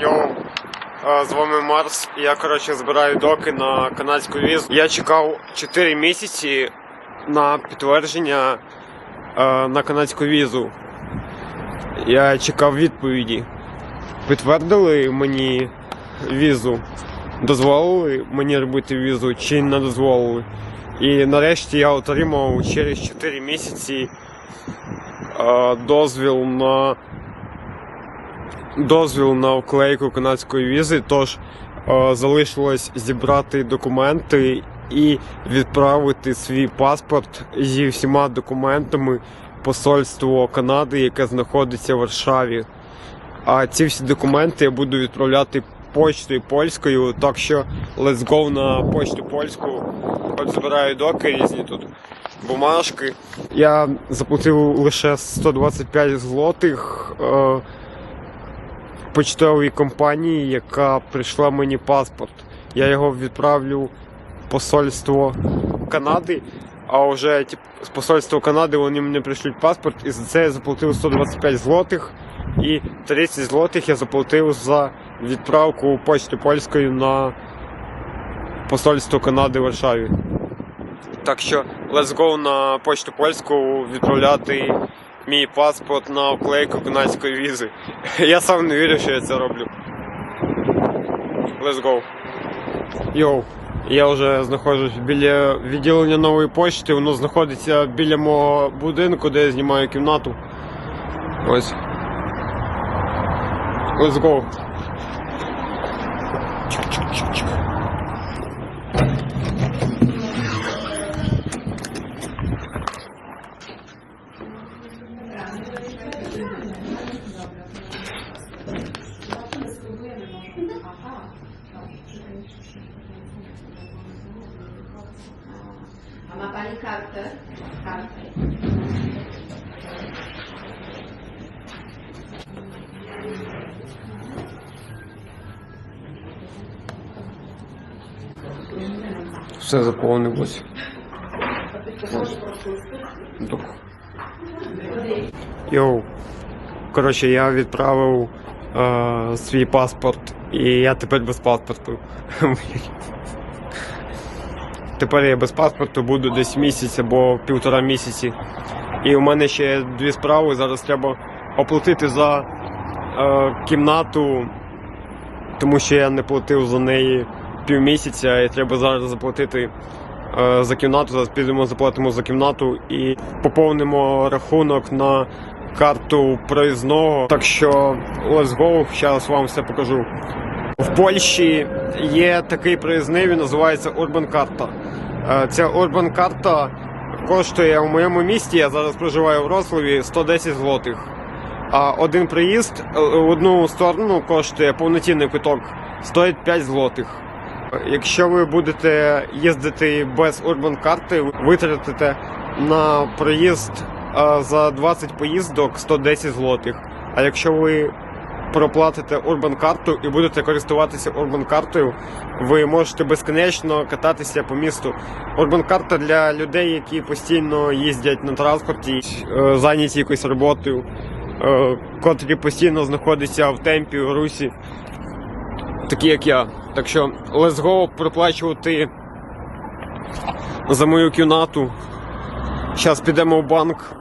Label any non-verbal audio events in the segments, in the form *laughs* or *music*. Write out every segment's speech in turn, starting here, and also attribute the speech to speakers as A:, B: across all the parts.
A: Йоу, з вами Марс. Я коротше збираю доки на канадську візу. Я чекав 4 місяці на підтвердження на канадську візу. Я чекав відповіді. Підтвердили мені візу, дозволили мені робити візу чи не дозволили. І нарешті я отримав через 4 місяці дозвіл на дозвіл на вклейку канадської візи, тож е, залишилось зібрати документи і відправити свій паспорт зі всіма документами посольство Канади, яке знаходиться в Варшаві. А ці всі документи я буду відправляти почтою польською, так що let's go на почту польську. От збираю доки різні тут бумажки. Я заплатив лише 125 злотих. Почтовій компанії, яка прийшла мені паспорт. Я його відправлю в посольство Канади, а вже тип, з посольства Канади вони мені прийшлють паспорт, і за це я заплатив 125 злотих, і 30 злотих я заплатив за відправку почти польською на посольство Канади в Варшаві. Так що let's go на почту польську відправляти мій паспорт на оклейку канадської візи. *laughs* Я сам не вірю, що я це роблю. Let's go. Йоу. Я вже знаходжусь біля відділення нової почти, воно знаходиться біля мого будинку, де я знімаю кімнату. Ось. Let's go. Все заповнилось. Ось. Йоу. Коротше, я відправив е, свій паспорт, і я тепер без паспорту. тепер я без паспорту буду десь місяць або півтора місяці. І у мене ще дві справи. Зараз треба оплатити за е, кімнату, тому що я не платив за неї півмісяця, і треба зараз заплатити е, за кімнату. Зараз підемо заплатимо за кімнату і поповнимо рахунок на карту проїзного. Так що let's go, зараз вам все покажу. В Польщі є такий проїзний, він називається Urban Карта. Е, Ця Urban карта коштує у моєму місті, я зараз проживаю в Рославі, 110 злотих. А один приїзд е, в одну сторону коштує повноцінний квиток, стоїть 5 злотих. Якщо ви будете їздити без Urban карти, витратите на проїзд за 20 поїздок 110 злотих. А якщо ви проплатите Urban карту і будете користуватися Urban картою, ви можете безконечно кататися по місту. Urban карта для людей, які постійно їздять на транспорті, е, зайняті якоюсь роботою, е, котрі постійно знаходяться в темпі, в русі, такі як я. Так що let's go проплачувати за мою кімнату. Зараз підемо в банк.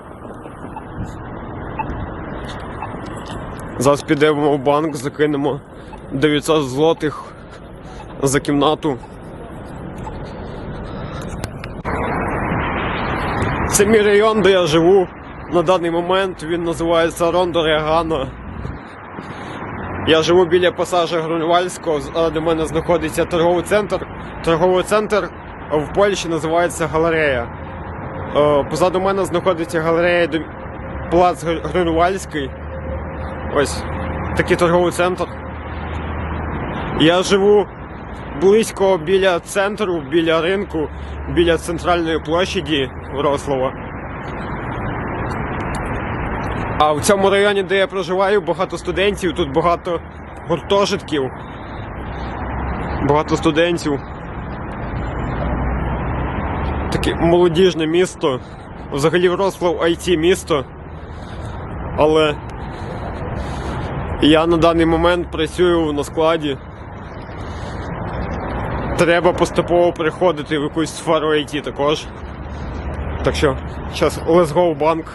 A: Зараз підемо в банк, закинемо 900 злотих за кімнату. Це мій район, де я живу на даний момент. Він називається Рондо Реагано. Я живу біля пасажа Грунвальського, де мене знаходиться торговий центр. Торговий центр в Польщі називається галерея. Е, Позаду мене знаходиться галерея Плац Гр- Грунвальський. Ось такий торговий центр. Я живу близько біля центру, біля ринку, біля центральної площаді Врослава. А в цьому районі, де я проживаю, багато студентів, тут багато гуртожитків, багато студентів. Таке молодіжне місто. Взагалі Врослав IT місто. Але Я на даний момент працюю на складі. Треба поступово переходити в якусь сферу IT також. Так що, зараз let's go банк.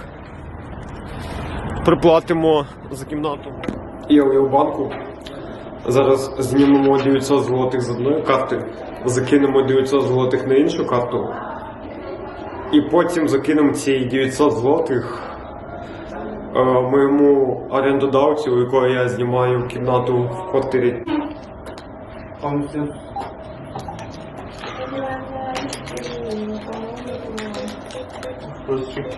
A: Приплатимо за кімнату. Я у банку. Зараз знімемо 900 злотих з одної карти, закинемо 900 злотих на іншу карту. І потім закинемо ці 900 злотих е, моєму орендодавцю, у якого я знімаю кімнату в квартирі.
B: Burası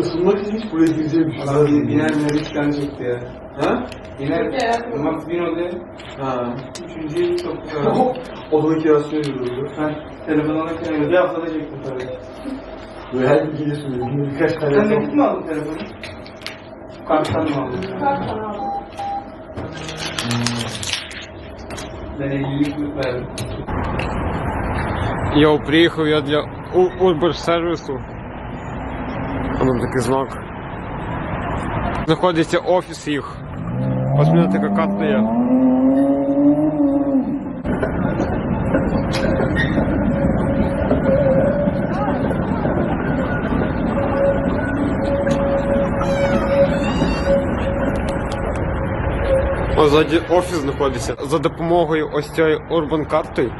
B: çok iyi. Isınmak için hiç buraya gireceğim bir şey
C: Adam
B: lazım.
C: biner Melik'ten çıktı ya.
B: Ha?
C: Biner, Max bin oldu.
B: Ha.
C: Üçüncüyü çok güzel.
B: Odanın kirasını ödüyordu.
C: Ben telefon alırken bir haftada çektim tabii.
B: Böyle her gün geliyorsun böyle. Günde birkaç tane
C: Sen
B: yapsam.
C: nakit mi aldın telefonu? Karttan mı aldın? Ben 50'lik verdim.
A: Йоу, приїхав я для Урбер-сервісу. Там такий знак. Знаходиться офіс їх. Мене така карта є. Ось ззаді офіс знаходиться. За допомогою ось цієї Urban карти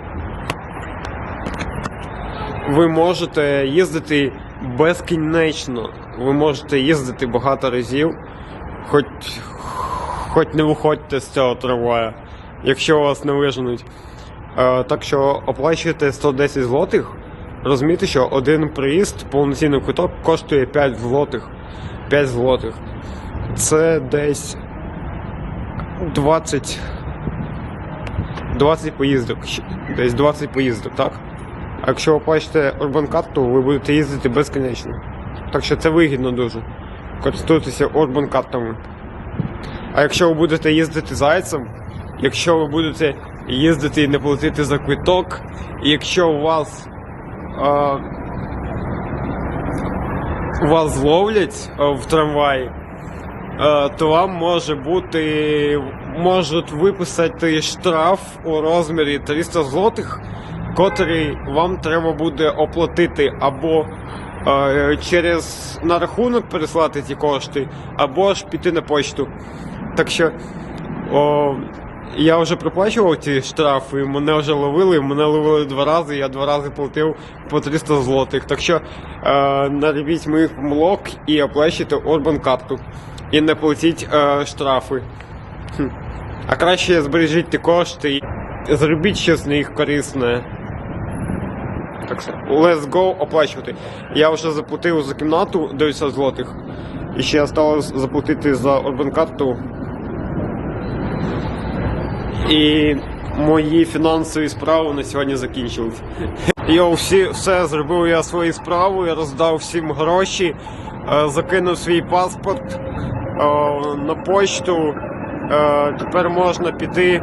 A: ви можете їздити безкінечно. Ви можете їздити багато разів, хоч, хоч не виходьте з цього трамвая, якщо вас не виженуть. Е, так що оплачуєте 110 злотих. Розумієте, що один приїзд, повноцінний квиток коштує 5 злотих. 5 злотих. Це десь 20. 20 поїздок. Десь 20 поїздок, так? А якщо ви плачете Urban карту, ви будете їздити безкінечно. Так що це вигідно дуже. Користуйтеся Urban картами. А якщо ви будете їздити зайцем, якщо ви будете їздити і не платити за квиток, і якщо у вас а, вас зловлять а, в трамваї, е, то вам може бути можуть виписати штраф у розмірі 300 злотих, котрий вам треба буде оплатити або е, через на рахунок переслати ці кошти, або ж піти на почту. Так що о, я вже проплачував ці штрафи, мене вже ловили, мене ловили два рази, я два рази платив по 300 злотих. Так що е, наробіть моїх помилок і оплачуйте Урбан карту. І не платіть е, штрафи. Хм. А краще збережіть кошти і зробіть щось на їх корисне. Так що, let's go оплачувати. Я вже заплатив за кімнату 900 злотих. І ще залишилось заплатити за Urban карту. І мої фінансові справи на сьогодні закінчились. *laughs* Йо, всі, все, зробив я свої справи, я роздав всім гроші, е, закинув свій паспорт е, на почту. Е, Тепер можна піти.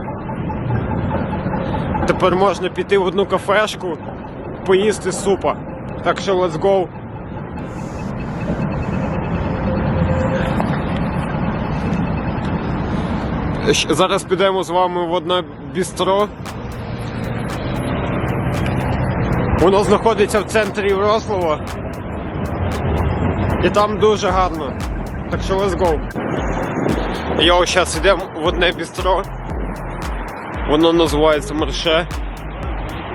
A: Тепер можна піти в одну кафешку, поїсти супа. Так що let's go. Зараз підемо з вами в одне бістро. Воно знаходиться в центрі Врослава. І там дуже гарно. Так що let's go. Йо, зараз йдемо в одне бістро. Воно називається Марше.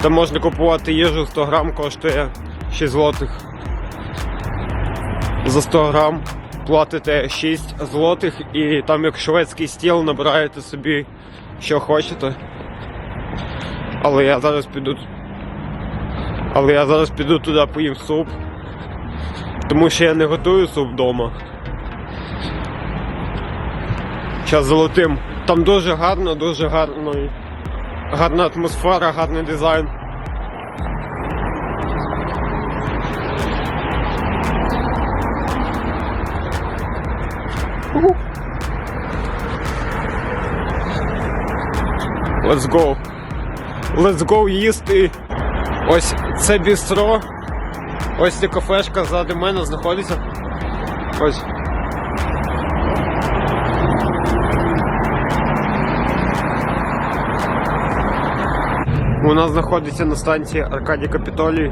A: Там можна купувати їжу 100 грам, коштує 6 злотих. За 100 грам платите 6 злотих і там як шведський стіл набираєте собі що хочете. Але я зараз піду. Але я зараз піду туди поїм суп. Тому що я не готую суп вдома. Зараз золотим. Там дуже гарно, дуже гарно. Гарна атмосфера, гарний дизайн. Let's go. Let's go їсти. Ось це бістро. Ось ця кафешка ззади мене знаходиться. Ось. Вона знаходиться на станції Аркадій Капітолій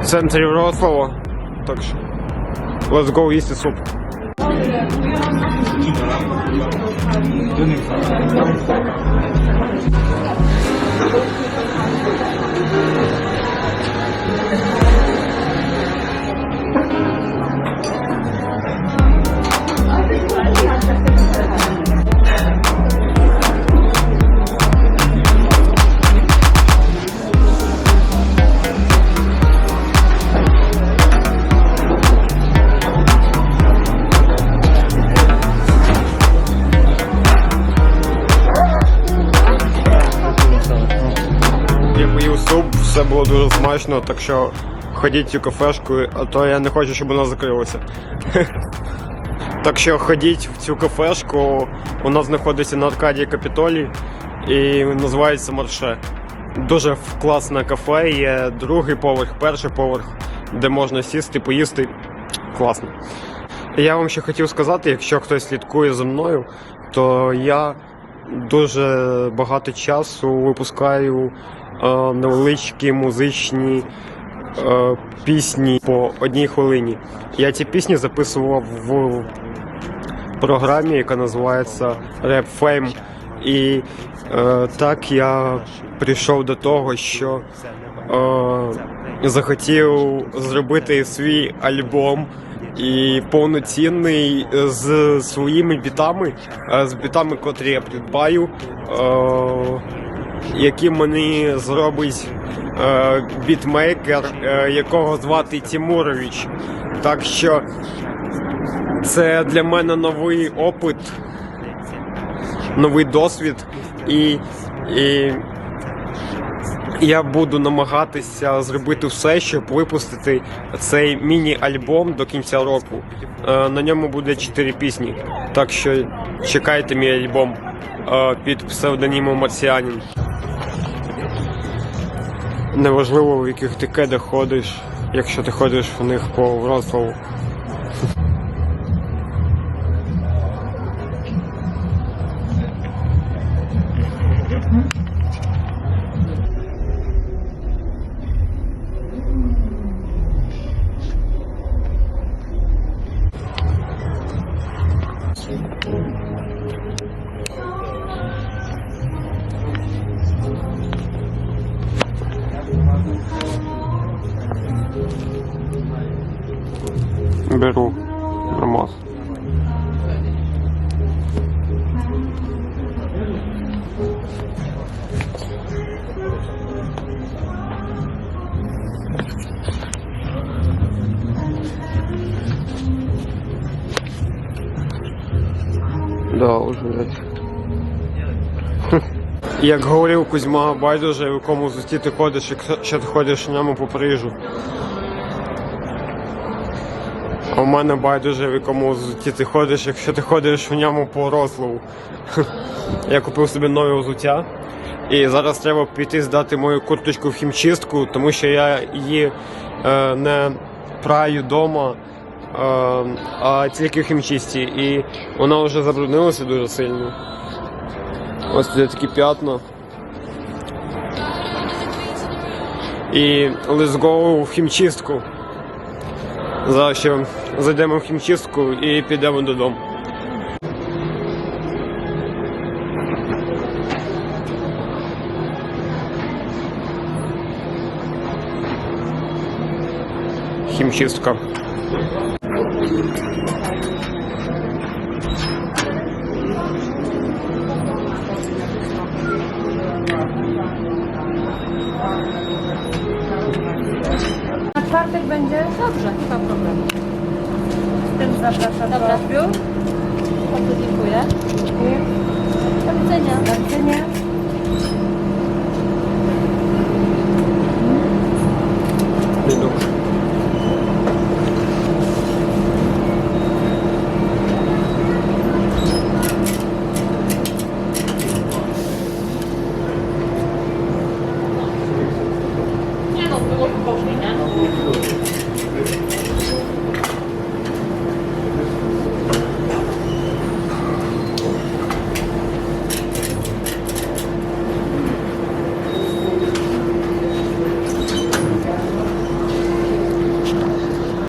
A: в центрі Врослава. Так що let's go їсти суп. Я дуже смачно, так що ходіть цю кафешку, а то я не хочу, щоб вона закрилася. *laughs* Так що ходіть в цю кафешку, вона знаходиться на Аркадії Капітолій і називається Марше. Дуже класне кафе, є другий поверх, перший поверх, де можна сісти, поїсти. Класно. Я вам ще хотів сказати, якщо хтось слідкує за мною, то я дуже багато часу випускаю невеличкі музичні е, пісні по одній хвилині. Я ці пісні записував в програмі, яка називається Rap Fame. І е, так я прийшов до того, що е, захотів зробити свій альбом і повноцінний з своїми бітами, е, з бітами, котрі я придбаю, е, які мені зробить е, бітмейкер, е, якого звати Тимурович. Так що це для мене новий опит, новий досвід, і, і я буду намагатися зробити все, щоб випустити цей міні-альбом до кінця року. Е, На ньому буде 4 пісні. Так що чекайте мій альбом е, під псевдонімом Марсіанін. Неважливо, в яких ти кедах ходиш, якщо ти ходиш в них по Вроцлаву. Беру нормас. Да, уже. *laughs* Як говорив Кузьма, байдуже, в якому зусті ти ходиш, якщо ти ходиш в ньому по Парижу. В мене байдуже, в якому взутті ти ходиш, якщо ти ходиш в ньому по Рослову. *laughs* Я купив собі нове взуття. І зараз треба піти здати мою курточку в хімчистку, тому що я її е, не праю вдома, е, а тільки в хімчисті. І вона вже забруднилася дуже сильно. Ось тут такі п'ятна. І let's go в хімчистку. Зараз ще зайдемо в хімчистку і підемо додому. Хімчистка.
D: Zapraszam Dobra. do biur. Bardzo dziękuję. Dziękuję. Do widzenia. Do widzenia.